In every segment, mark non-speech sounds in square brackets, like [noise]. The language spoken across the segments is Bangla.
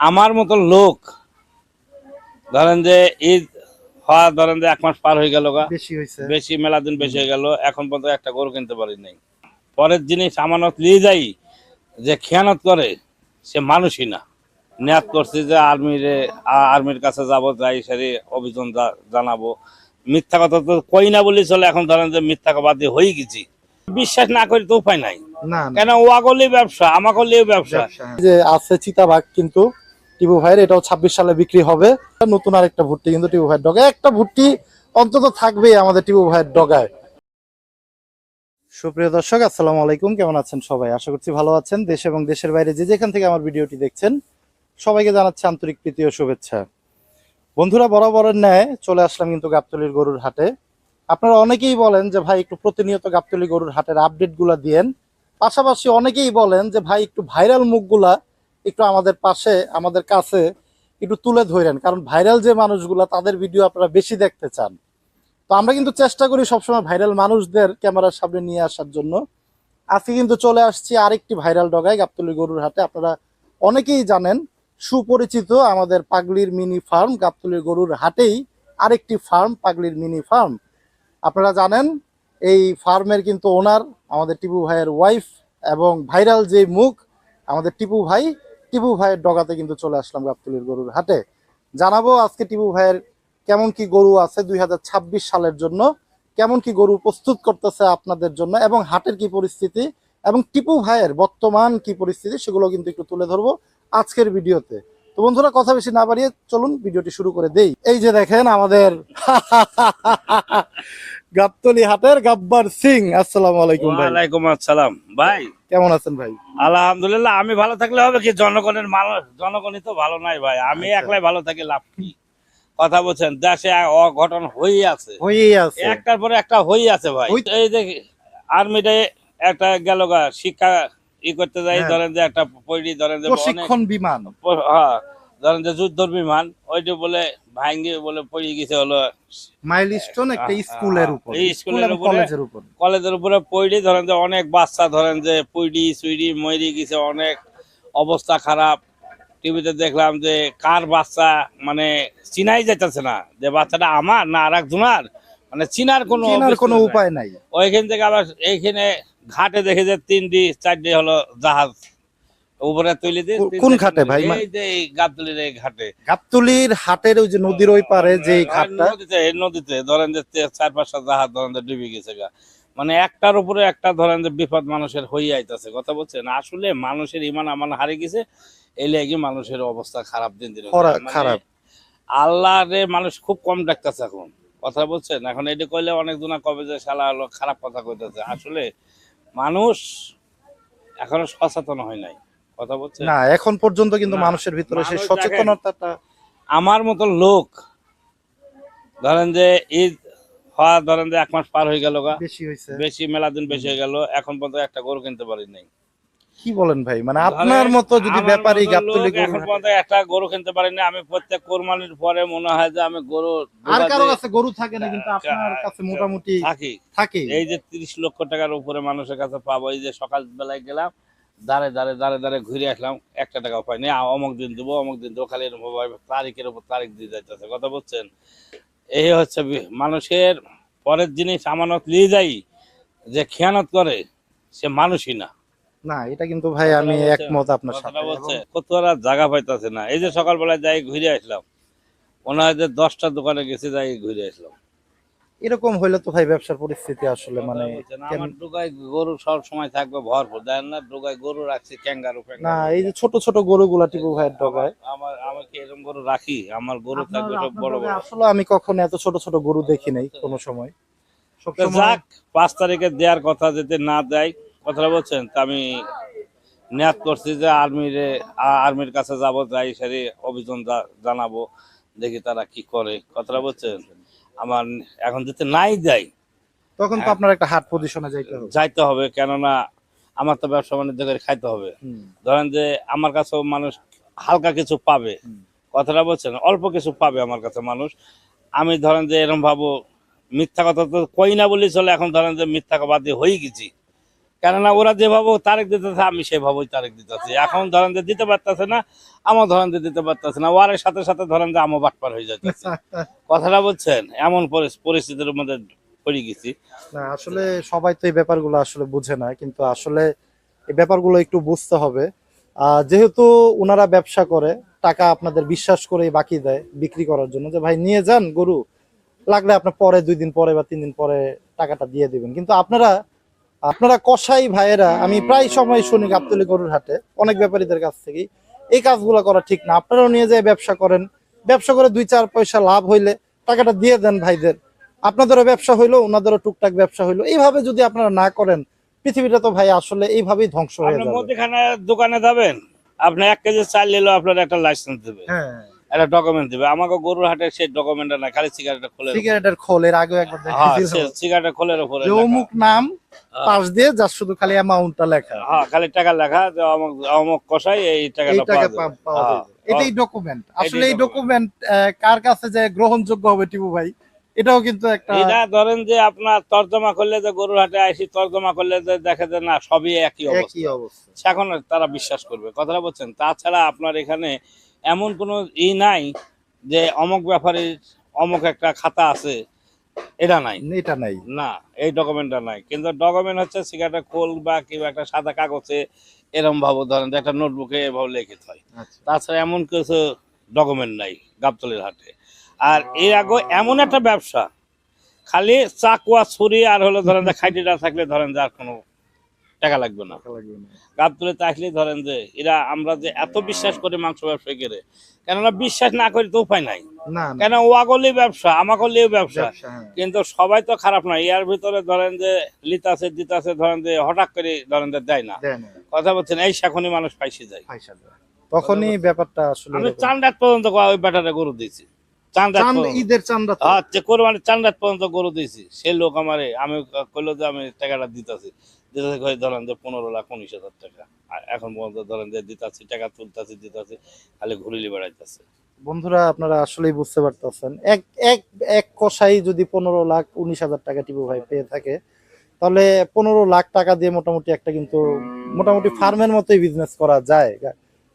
আমার মতো লোক ধরেন যে ঈদ হওয়া ধরেন যে এক মাস পার হয়ে গেল বেশি হয়েছে। বেশি মেলা দিন বেশি হয়ে গেল এখন পর্যন্ত একটা গরু কিনতে পারি নাই। পরের জিনিস আমানত নিয়ে যাই যে খেয়ানত করে সে মানুষই না। নিয়াত করছি যে আর্মিরে আর্মির কাছে যাব যাই সারি অভিযান জানাব। মিথ্যা কথা তো কই না বলি চলে এখন ধরেন যে মিথ্যা বাদী হয়ে গেছি। বিশ্বাস না করি তো উপায় নাই। কেন ওয়া করলে ব্যবসা আমা করলেও ব্যবসা যে আছে চিতাবাঘ কিন্তু টিপু ভাইয়ের এটাও ছাব্বিশ সালে বিক্রি হবে। নতুন আরেকটা ভুট্টি কিন্তু টিপু ভাইয়ের ডগায়। একটা ভুট্টি অন্তত থাকবেই আমাদের টিপু ভাইয়ের ডগায়। সুপ্রিয় দর্শক, আসসালামু আলাইকুম। কেমন আছেন সবাই? আশা করছি ভালো আছেন। দেশ এবং দেশের বাইরে যে যেখান থেকে আমার ভিডিওটি দেখছেন, সবাইকে জানাচ্ছি আন্তরিক প্রীতি ও শুভেচ্ছা। বন্ধুরা, বরাবরের ন্যায় চলে আসলাম কিন্তু গাবতলির গরুর হাটে। আপনারা অনেকেই বলেন যে, ভাই, একটু প্রতিনিয়ত গাবতলি গরুর হাটের আপডেটগুলা দিয়েন। পাশাপাশি অনেকেই বলেন যে, ভাই, একটু ভাইরাল মুখগুলা একটু আমাদের পাশে, আমাদের কাছে একটু তুলে ধরেন। কারণ ভাইরাল যে মানুষগুলা, তাদের ভিডিও আপনারা বেশি দেখতে চান। তো আমরা কিন্তু চেষ্টা করি সবসময় ভাইরাল মানুষদের ক্যামেরার সামনে নিয়ে আসার জন্য। আজকে কিন্তু চলে আসছি আরেকটি ভাইরাল ডগায়, গাবতলি গরুর হাটে। আপনারা অনেকেই জানেন, সুপরিচিত আমাদের পাগলির মিনি ফার্ম গাবতলির গরুর হাটেই আরেকটি ফার্ম পাগলির মিনি ফার্ম আপনারা জানেন, এই ফার্মের কিন্তু ওনার আমাদের টিপু ভাইয়ের ওয়াইফ এবং ভাইরাল যে মুখ, আমাদের টিপু ভাই টিপু ভাইয়ের ডগাতে কিন্তু চলে আসলাম গাবতলির গরুর হাটে। জানাব আজকে টিপু ভাইয়ের কেমন কি গরু আছে দুই হাজার ছাব্বিশ সালের জন্য, কেমন কি গরু প্রস্তুত করতেছে আপনাদের জন্য এবং হাটের কি পরিস্থিতি এবং টিপু ভাইয়ের বর্তমান কি পরিস্থিতি সেগুলো কিন্তু একটু তুলে ধরবো আজকের ভিডিওতে। তো বন্ধুরা, কথা বেশি না বাড়িয়ে চলুন ভিডিওটি শুরু করে দেই। এই যে দেখেন আমাদের [laughs] গাবতলি হাটের গাব্বার সিং, আসসালামু আলাইকুম ভাই। আসসালাম। ভাই কেমন আছেন ভাই? আলহামদুলিল্লাহ আমি ভালো থাকলে হবে কি? জনগণের মানুষ জনগণই তো ভালো নাই ভাই। আমি আচ্ছা। একলাই ভালো থাকি লাভ কি? কথা বলছেন দেশে অঘটন হয়েই আছে। হয়েই আছে। একটার পরে একটা হয়েই আছে ভাই। এই যে আর্মিতে একটা গেল শিক্ষা ই করতে যাই হ্যাঁ। ধরেন যে একটা পৈরি ধরেন যে অনেক প্রশিক্ষণ বিমান। হ্যাঁ, ধরেন যে যুদ্ধ বিমান ওইটা বলে ভাঙ্গি বলে পড়ে গেছে হলো মাইলস্টোন একটা স্কুলের উপর স্কুলের উপরে- কলেজের উপর। কলেজের উপরে পড়ি ধরেন যে অনেক বাচ্চা ধরেন যে পুইডি সুইডি মরি গেছে অনেক অবস্থা খারাপ। টিভিতে দেখলাম যে কার বাচ্চা মানে চিনাই যাইতেছে না যে বাচ্চাটা আমার না আর একজনের মানে চিনার কোনো চেনার কোনো উপায় নাই। ওইখান থেকে আবার এইখানে ঘাটে দেখে যে তিনটি চারটি হলো জাহাজ। উপরে তুলে দিয়ে কোন ঘাটে ভাই? এই যে এই গাবতলির এই ঘাটে। গাবতলির হাটের ওই যে নদীর ওই পারে যে ঘাটটা? নদীতে নদীতে। ধরেন যে চার পাঁচটা জাহাজ ধরেন যে ডুবে গেছে গা। মানে একটার উপরে একটা ধরেন যে বিপদ মানুষের হয়ে আইতাছে কথা বলছেন? আসলে মানুষের ইমান আমান হারিয়ে গেছে এই লেগে মানুষের অবস্থা খারাপ দিন দিন খারাপ। আল্লাহ রে মানুষ খুব কম ডাকতেছে এখন কথা বলছেন? এখন এটা কইলে অনেক জনা কবে যে শালা খারাপ কথা কইতেছে। আসলে মানুষ এখনও সচেতন হয় নাই। কথা বলছেন? না এখন পর্যন্ত কিন্তু মানুষের ভিতরে সেই সচেতনতাটা আমার মতো লোক ধরেন যে ঈদ হওয়া ধরেন যে এক মাস পার হয়ে গেল বেশি হয়েছে। বেশি মেলা দিন বেশি হয়ে গেল এখন পর্যন্ত একটা গরু কিনতে পারি নাই। কি বলেন ভাই? মানে আপনার মতো যদি ব্যাপারী গাবতলি গরু এখন পর্যন্ত একটা গরু কিনতে পারি না আমি প্রত্যেক কোরবানির পরে মনে হয় যে আমি গরু আর কারও কাছে গরু থাকে না কিন্তু আপনার কাছে মোটামুটি থাকি। থাকে। এই যে তিরিশ লক্ষ টাকার উপরে মানুষের কাছে পাবো এই যে সকাল বেলায় গেলাম দাঁড়ে দাঁড়ে দাঁড়ে দাঁড়ে ঘুরে আসলাম। একটা টাকাও পাইনি অমুক দিন দেবো অমুক দিন দেবো খালি তারিখের উপর তারিখ দিয়ে যাইতেছে। কথা বলছেন এই হচ্ছে মানুষের পরের জিনিস আমানত নিয়ে যাই যে খেয়ানত করে সে মানুষই না। না এটা কিন্তু ভাই আমি একমত আপনার সাথে। বলছে এবং কত জায়গা পাইতেছে না। এই যে সকালবেলায় যাই ঘুরে আসলাম ওনার যে দশটা দোকানে গেছে যাই ঘুরে আসলাম। এরকম হইলে তো ভাই ব্যবসার পরিস্থিতি আসলে মানে আমার ডুগায় গরু সব সময় থাকবে ভরপুর দেন না? ডুগায় গরু রাখছি ক্যাঙ্গারু না এই যে ছোট ছোট গরুগুলা টিপু ভাইয়ের ডগায়। আমার আমার কি এরকম গরু রাখি আমার গরু থাকবে সব বড় বড়। আসলে আমি কখনো এত ছোট ছোট গরু দেখি নাই কোনো সময়। যাক পাঁচ তারিখে দেওয়ার কথা যদি না দেয় কথাটা বলছেন তা আমি নিয়াত করছি যে আর্মিরে আর্মির কাছে যাব যাই সারি অভিযান জানাব দেখি তারা কি করে। কথাটা বলছেন? আমার এখন যদি নাই যাই তখন তো হ্যাঁ। আপনার একটা হাট পজিশনে যাইতে হবে। যাইতে হবে কেননা আমার তো ব্যবসা বাণিজ্য করে খাইতে হবে। ধরেন যে আমার কাছেও মানুষ হালকা কিছু পাবে কথাটা বলছেন অল্প কিছু পাবে আমার কাছে মানুষ। আমি ধরেন যে এরম ভাবো মিথ্যা কথা তো কই না বলি চলে এখন ধরেন যে মিথ্যা বাদী হয়ে গেছি। কেননা ওরা যেভাবে তারেক দিতেছে আমি সেভাবেই তারেক দিতেছি। এখন ধরেন যে দিতে পারতেছে না আমার ধরেন যে দিতে পারতেছে না। ওয়ারের সাথে সাথে ধরেন যে আমও বাটপার হয়ে যাচ্ছে [laughs] কথাটা বলছেন এমন পরিস্থিতির মধ্যে পড়ে গেছি। না আসলে সবাই তো এই ব্যাপারগুলো আসলে বুঝে না কিন্তু আসলে এই ব্যাপারগুলো একটু বুঝতে হবে। আহ, যেহেতু ওনারা ব্যবসা করে টাকা আপনাদের বিশ্বাস করে বাকি দেয় বিক্রি করার জন্য যে ভাই নিয়ে যান গরু লাগলে আপনার পরে দুই দিন পরে বা তিন দিন পরে টাকাটা দিয়ে দিবেন। কিন্তু আপনারা আপনারা কসাই ভাইয়েরা আমি প্রায় সময় শুনি গাবতলি গরুর হাটে অনেক ব্যাপারীদের কাছ থেকেই। এই কাজগুলো করা ঠিক না। আপনারাও নিয়ে যায় ব্যবসা করেন। ব্যবসা করে দুই চার পয়সা লাভ হইলে টাকাটা দিয়ে দেন ভাইদের। আপনাদেরও ব্যবসা হইল ওনাদেরও টুকটাক ব্যবসা হইল। এইভাবে যদি আপনারা না করেন পৃথিবীটা তো ভাই আসলে এইভাবেই ধ্বংস হয়ে যাবে। দোকানে যাবেন আপনি এক কেজি চাল নিলেও আপনার একটা লাইসেন্স দেবে। হ্যাঁ। একটা ডকুমেন্ট দেবে। আমাকে গরুর হাটে সেই ডকুমেন্টটা না খালি সিগারেটটা খুলে সিগারেটের খোল এর আগেও একবার হ্যাঁ সিগারেটটা খোলের উপরে অমুক নাম হ্যাঁ। পাশ দিয়ে যার শুধু খালি অ্যামাউন্টটা লেখা। হ্যাঁ খালি টাকা লেখা যে অমুক অমুক কষাই এই টাকাটা পাওয়া যাবে। হ্যাঁ, এটাই ডকুমেন্ট আসলে এই ডকুমেন্ট কার কাছে যে গ্রহণযোগ্য হবে টিপু ভাই এটাও কিন্তু একটা এটা ধরেন যে আপনার তর্জমা করলে যে গরুর হাটে আইসি তর্জমা করলে যে দেখে যে না সবই একই অবস্থা। এখন তারা বিশ্বাস করবে। কথাটা বলছেন তাছাড়া আপনার এখানে এমন কোনো ই নাই যে অমুক ব্যাপারীর অমুক একটা খাতা আছে এটা নাই। এটা নাই। না এই ডকুমেন্টটা নাই। কিন্তু ডকুমেন্ট হচ্ছে সিগারেটের খোল বা কিংবা একটা সাদা কাগজে এরম ভাবে ধরেন যে একটা নোটবুকে এভাবে লিখিত হয় আচ্ছা। তাছাড়া এমন কিছু ডকুমেন্ট নাই গাবতলির হাটে। আর এর আগে এমন একটা ব্যবসা খালি চাকুয়া ছুরি আর হলো ধরেন যে খাইটিটা থাকলে ধরেন যে আর কোনো টাকা লাগবে না। না। গাবতলি থাকলে ধরেন যে এরা আমরা যে এত বিশ্বাস করি মাংস ব্যবসা করে কেননা বিশ্বাস না করি তো উপায় নাই। কেন ওয়াগলি ব্যবসা আমাগলিও ব্যবসা। ব্যবসা, হ্যাঁ। কিন্তু সবাই তো খারাপ না। ইয়ার ভিতরে ধরেন যে লিতাছে দিতাছে ধরেন যে হঠাৎ করে ধরেন যে দেয় না। কথা বলছেন এই শাখনি মানুষ পাইছে যায়। তখনই ব্যাপারটা আসলে আমি এরকম। চান রাত পর্যন্ত ওই ব্যাটারে গরু দিয়েছি। ঈদের হ্যাঁ পর্যন্ত। গরু দিয়েছি। সে লোক আমারে আমি কইলো যে আমি টাকাটা দিতাছি। কই ধরেন যে পনেরো লাখ, উনিশ হাজার টাকা। আর এখন পর্যন্ত ধরেন যে দিতাছি, টাকা দিতাছি, খালি ঘুরিলি বেড়াইতেছে। বন্ধুরা, আপনারা আসলেই বুঝতে পারতেছেন। এক এক এক কষাই যদি পনেরো লাখ, উনিশ হাজার টাকা টিপু ভাই পেয়ে থাকে, তাহলে পনেরো লাখ টাকা দিয়ে মোটামুটি একটা কিন্তু মোটামুটি ফার্মের মতোই বিজনেস করা যায়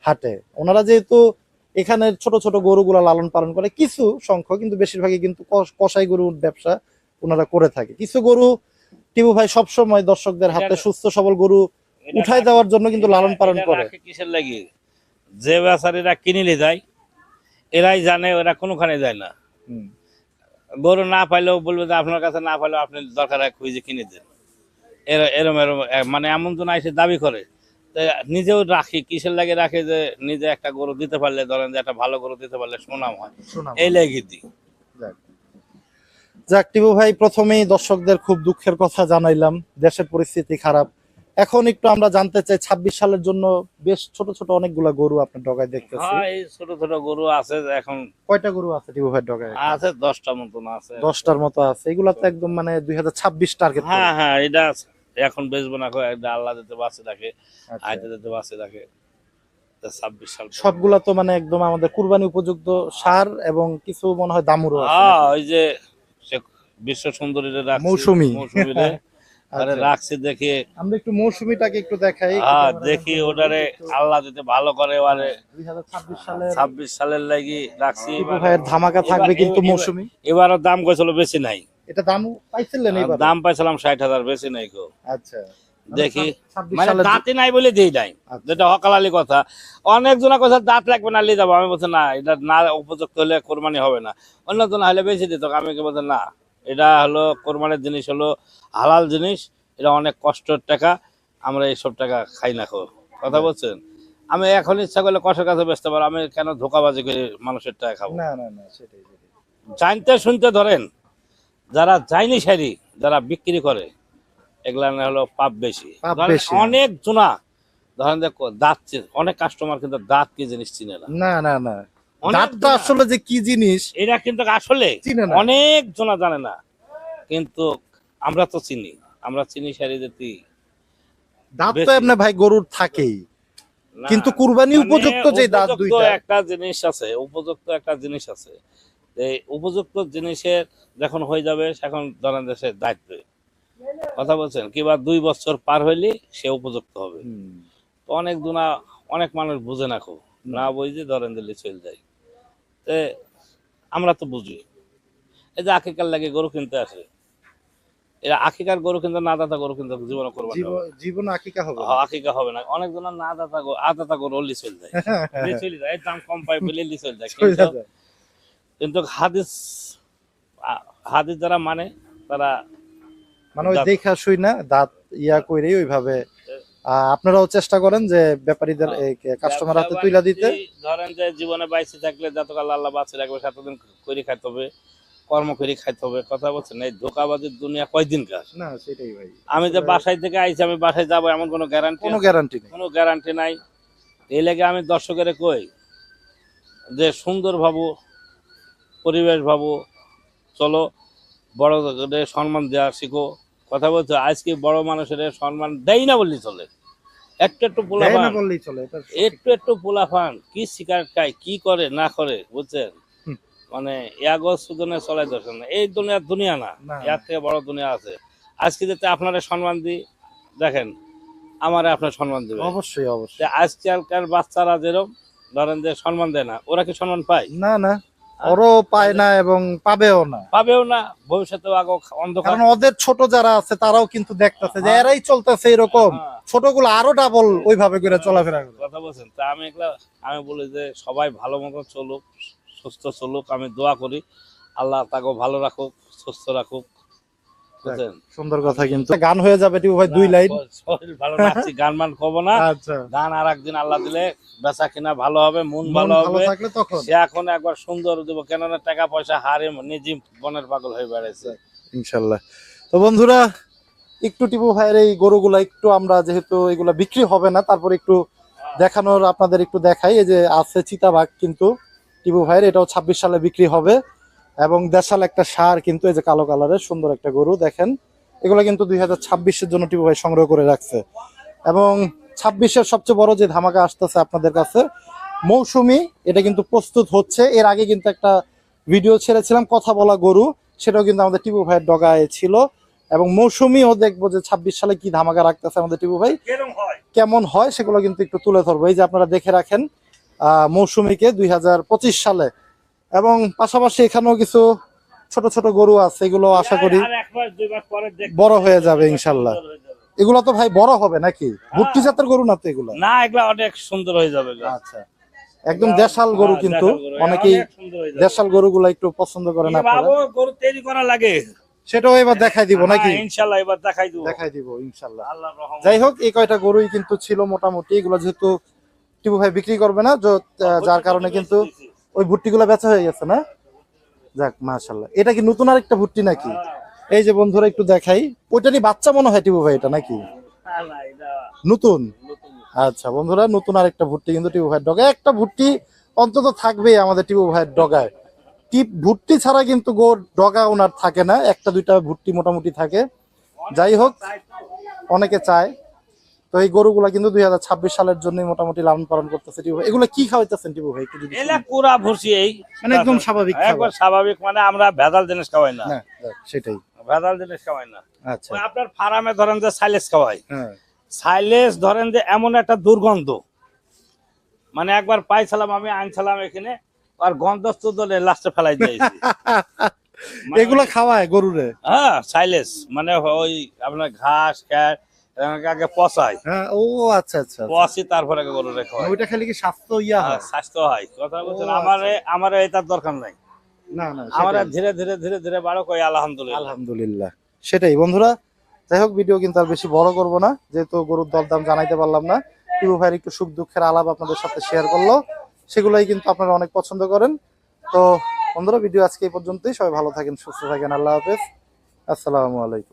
হাটে। ওনারা যেহেতু এখানে ছোট ছোট গরুগুলা লালন পালন করে, কিছু সংখ্যক, কিন্তু বেশিরভাগই কিন্তু কষ- কষাই গরুর ব্যবসা ওনারা করে থাকে। কিছু গরু টিপু ভাই সবসময় দর্শকদের হাতে সুস্থ সবল গরু উঠাই দেওয়ার জন্য কিন্তু লালন পালন করে। কিসের লাগি? যে বেচারিরা কিনিলে যায় এরাই জানে ওরা কোনোখানে যায় না। গরু না পাইলেও বলবে যে আপনার কাছে না পাইলেও আপনি দরকার খুঁজে কিনে দেন। এরম এরম মানে এমন জন এসে দাবি করে নিজেও রাখি কিসের লাগে রাখে যে নিজে একটা গরু দিতে পারলে ধরেন যে একটা ভালো গরু দিতে পারলে সুনাম হয়। এই লেগে দিই। যাক টিপু ভাই প্রথমেই দর্শকদের খুব দুঃখের কথা জানাইলাম। দেশের পরিস্থিতি খারাপ। এখন একটু আমরা জানতে চাই ছাব্বিশ সালের জন্য বেশ ছোট ছোট অনেকগুলা গরু আপনার ডগায় দেখতেছি। হ্যাঁ ছোট ছোট গরু আছে এখন কয়টা গরু আছে টিপু ভাই ডগায়? আছে দশটা মতন আছে। দশটার মতো আছে। এগুলা তো একদম মানে দুই হাজার ছাব্বিশ টার্গেট হ্যাঁ হ্যাঁ এটা আছে। এখন বেচবো না আল্লাহ দিতে বাঁচে রাখে আইতে দিতে বাঁচে রাখে। সবগুলা তো মানে একদম আমাদের কুরবানি উপযুক্ত সার এবং কিছু মনে হয় দামুরও আছে হ্যাঁ ওই যে বিশ্ব সুন্দরী মৌসুমী। মৌসুমী [laughs] আরে আচ্ছা। রাখছি দেখি। আমরা একটু মৌসুমিটাকে একটু দেখাই। হ্যাঁ দেখি ওটারে আল্লাহ দিতে ভালো করে ওরে দুই হাজার ছাব্বিশ সালের লাগি রাখছি। ভাইয়ের ধামাকা থাকবে কিন্তু মৌসুমি। এবারও দাম কইছিল বেশি নাই। এটা দাম পাইছিলেন দাম পাইছিলাম ষাট হাজার বেশি নাই গো। আচ্ছা। দেখি। মানে সালের দাঁতই নাই বলে দিই নাই। আচ্ছা। যেটা হকালালি কথা। অনেক জনের কথা দাঁত লাগবে না নিয়ে যাব। আমি বলছি না এটা না উপযুক্ত হলে কোরবানি হবে না। অন্য জন হলে বেশি দিত আমি কি বলছি না এটা হলো কোরবানির জিনিস হলো হালাল জিনিস এটা অনেক কষ্টের টাকা আমরা এইসব টাকা খাই না খো কথা বলছেন? আমি এখন ইচ্ছা করলে কষের কাছে বেচতে পারো আমি কেন ধোকাবাজি করে মানুষের টাকা খাব? না না না সেটাই সেটাই। জানতে শুনতে ধরেন যারা যায়নি সারি যারা বিক্রি করে এগুলা না হলো পাপ বেশি। অনেক জোনা ধরেন ক- দাঁত অনেক কাস্টমার কিন্তু দাঁত কি জিনিস চিনে না না না জনা- আসলে যে কি জিনিস এরা কিন্তু আসলে অনেক জনা জানে না। কিন্তু আমরা তো চিনি আমরা চিনি সারি যেতি দাঁত তো। এমনি ভাই গরুর থাকেই। কিন্তু কুরবানি মানে উপযুক্ত যে দাঁত দুইটা। একটা জিনিস আছে উপযুক্ত একটা জিনিস আছে। এই উপযুক্ত জিনিসের যখন হয়ে যাবে এখন ধরেন দেশের দায়িত্ব। কথা বলছেন? কিংবা দুই বছর পার হইলে সে উপযুক্ত হবে। তো অনেক দুনা অনেক মানুষ বুঝে না খুব। না বুঝে ধরেন দিলে চলে যায়। তে আমরা তো বুঝি। এই যে আকিকার লাগে গরু কিনতে আসে। এরা আকিকার গরু কিনতে না দাতা গরু কিনতে জীবনে করবে জীবন আকিকা হবে আকিকা হবে না। অনেক জনের না। দাতা গরু আদাতা গরু অলি [laughs] চলে যায়। চলে যায় দাম কম পাই বলে লি চলে যায়। কিন্তু হাদিস হাদিস যারা মানে তারা মানে ওই দেখা শুই না দাঁত ইয়া কইরে ওইভাবে আপনারাও চেষ্টা করেন যে ব্যাপারীদের কাস্টমার হাতে তুইলা দিতে। ধরেন যে জীবনে বাইসে থাকলে যতকাল আল্লাহ বাঁচে রাখবে সাতদিন করে খাইতে হবে কর্ম করে খাইতে হবে। কথা বলছেন এই ধোকাবাজির দুনিয়া কয়দিন কার? না সেটাই ভাই। আমি যে বাসায় থেকে আইছি আমি বাসায় যাব এমন কোনো গ্যারান্টি কোনো গ্যারান্টি নেই। কোনো গ্যারান্টি নাই। এই লেগে আমি দর্শকের কই যে সুন্দর ভাবো পরিবেশ ভাবো চলো বড়দের সম্মান দেওয়া শিখো। কথা বলছো আজকে বড় মানুষের সম্মান দেয় না বললি চলে। একটু একটু পোলা দেয় না বললেই চলে এটা একটু একটু পোলাফান কি শিকার খায় কি করে না করে বুঝছেন? মানে ইয়াগজ সুদনে চলাই দর্শন এই দুনিয়া দুনিয়া না। এর থেকে বড় দুনিয়া আছে। আজকে যাতে আপনারা সম্মান দিই দেখেন আমার আপনার সম্মান দেবে। অবশ্যই অবশ্যই। আজকালকার বাচ্চারা যেরকম ধরেন যে সম্মান দেয় না ওরা কি সম্মান পায়? না না। ওরও পায় না এবং পাবেও না। পাবেও না ভবিষ্যতেও আগে অন্ধকার। কারণ ওদের ছোট যারা আছে তারাও কিন্তু দেখতেছে যে হ্যাঁ। এরাই চলতেছে এরকম। হ্যাঁ। ছোটগুলো আরও ডাবল ওইভাবে করে চলাফেরা করে। কথা বলছেন। তা আমি এগুলা আমি বলি যে সবাই ভালো মতো চলুক সুস্থ চলুক। আমি দোয়া করি আল্লাহ তাকে ভালো রাখুক সুস্থ রাখুক। সুন্দর কথা কিন্তু। গান হয়ে যাবে টিপু ভাই দুই লাইন। ভালো নাচছি গান মান কব না। আচ্ছা। গান আর একদিন আল্লাহ দিলে বেচা কিনা ভালো হবে মন ভালো হবে। সে এখন একবার সুন্দর দেব কেননা টাকা পয়সা হারে নিজে বনের পাগল হয়ে বেড়াইছে। ইনশাল্লাহ। তো বন্ধুরা একটু টিপু ভাইয়ের এই গরুগুলা একটু আমরা যেহেতু এগুলা বিক্রি হবে না তারপর একটু দেখানোর আপনাদের একটু দেখাই। এই যে আছে চিতাবাঘ কিন্তু টিপু ভাইয়ের এটাও ছাব্বিশ সালে বিক্রি হবে। এবং দেশাল একটা সার কিন্তু এই যে কালো কালারের সুন্দর একটা গরু দেখেন। এগুলো কিন্তু দুই হাজার ছাব্বিশের জন্য টিপু ভাই সংগ্রহ করে রাখছে। এবং ছাব্বিশের সবচেয়ে বড় যে ধামাকা আসতেছে আপনাদের কাছে মৌসুমি এটা কিন্তু প্রস্তুত হচ্ছে। এর আগে কিন্তু একটা ভিডিও ছেড়েছিলাম কথা বলা গরু সেটাও কিন্তু আমাদের টিপু ভাইয়ের ডগায় ছিল। এবং মৌসুমিও দেখব যে ছাব্বিশ সালে কি ধামাকা রাখতেছে আমাদের টিপু ভাই কেমন হয় সেগুলো কিন্তু একটু তুলে ধরবো। এই যে আপনারা দেখে রাখেন আহ, মৌসুমীকে দুই হাজার পঁচিশ সালে এবং পাশাপাশি এখানেও কিছু ছোট ছোট গরু আছে এগুলো আশা করি বড় হয়ে যাবে ইনশাল্লাহ। হয়ে। এগুলো তো ভাই বড় হবে নাকি? ভুট্টি জাতের গরু না তো এগুলো? না এগুলা অনেক সুন্দর হয়ে যাবে আচ্ছা। একদম দেশাল গরু হ্যাঁ, কিন্তু। দেশাল গরু, অনেকেই হয়ে। দেশাল গরুগুলা একটু পছন্দ করে না গরু তৈরি করা লাগে। সেটাও এবার দেখাই দিব নাকি? হ্যাঁ, ইনশাল্লাহ এবার দেখাই দিব। দেখাই দিব ইনশাল্লাহ। যাই হোক এই কয়টা গরুই কিন্তু ছিল মোটামুটি। এগুলো যেহেতু টিপু ভাই বিক্রি করবে না যার কারণে কিন্তু ওই ভুট্টিগুলো বেচা হয়ে গেছে, না? যাক মাশাল্লাহ এটা কি নতুন আরেকটা ভুট্টি নাকি? এই যে বন্ধুরা, একটু দেখাই। ওইটারই বাচ্চা মনে হয় টিপু ভাই এটা নাকি? নতুন। আচ্ছা বন্ধুরা, নতুন আরেকটা ভুট্টি কিন্তু টিপু ভাইয়ের ডগায়। একটা ভুট্টি অন্তত থাকবেই আমাদের টিপু ভাইয়ের ডগায়। টিপ, ভুট্টি ছাড়া কিন্তু গো ডগা ওনার থাকে না। একটা দুইটা ভুট্টি মোটামুটি থাকে। যাই হোক, অনেকে চায়। তো এই গরুগুলা কিন্তু দুই হাজার ছাব্বিশ সালের জন্য মোটামুটি লালন পালন করতেছে টিপু এগুলো কি খাওয়াইতেছেন টিপু ভাই? যদি ভুসি এই। মানে একদম স্বাভাবিক একবার স্বাভাবিক মানে আমরা ভেজাল জিনিস খাওয়াই না। না সেটাই। ভেজাল জিনিস খাওয়াই না। আচ্ছা। আপনার ফার্মে ধরেন যে সাইলেস খাওয়াই। হ্যাঁ। সাইলেস ধরেন যে এমন একটা দুর্গন্ধ। মানে একবার পাইছিলাম আমি আনছিলাম এখানে আর দলে লাস্টে ফেলাই দিয়েছি [laughs] এগুলো খাওয়ায় গরুরে? হ্যাঁ সাইলেস। মানে ওই আপনার ঘাস এগুলোকে আগে পচাই। হ্যাঁ ও আচ্ছা আচ্ছা পচি তারপরে গরু রেখে ওইটা খেলে কি স্বাস্থ্য ইয়া হয় স্বাস্থ্য হয়। কথা বলছেন ও, আমার আমার এটার দরকার নাই। না না আমার। ধীরে ধীরে ধীরে ধীরে বাড়ো কই আলহামদুলিল্লাহ। আলহামদুলিল্লাহ। সেটাই বন্ধুরা যাই হোক ভিডিও কিন্তু আর বেশি বড় করব না। যেহেতু গরুর দরদাম জানাইতে পারলাম না টিপু ভাইয়ের একটু সুখ দুঃখের আলাপ আপনাদের সাথে শেয়ার করল। সেগুলোই কিন্তু আপনারা অনেক পছন্দ করেন। তো বন্ধুরা ভিডিও আজকে এই পর্যন্তই। সবাই ভালো থাকেন সুস্থ থাকেন। আল্লাহ হাফেজ। আসসালামু আলাইকুম।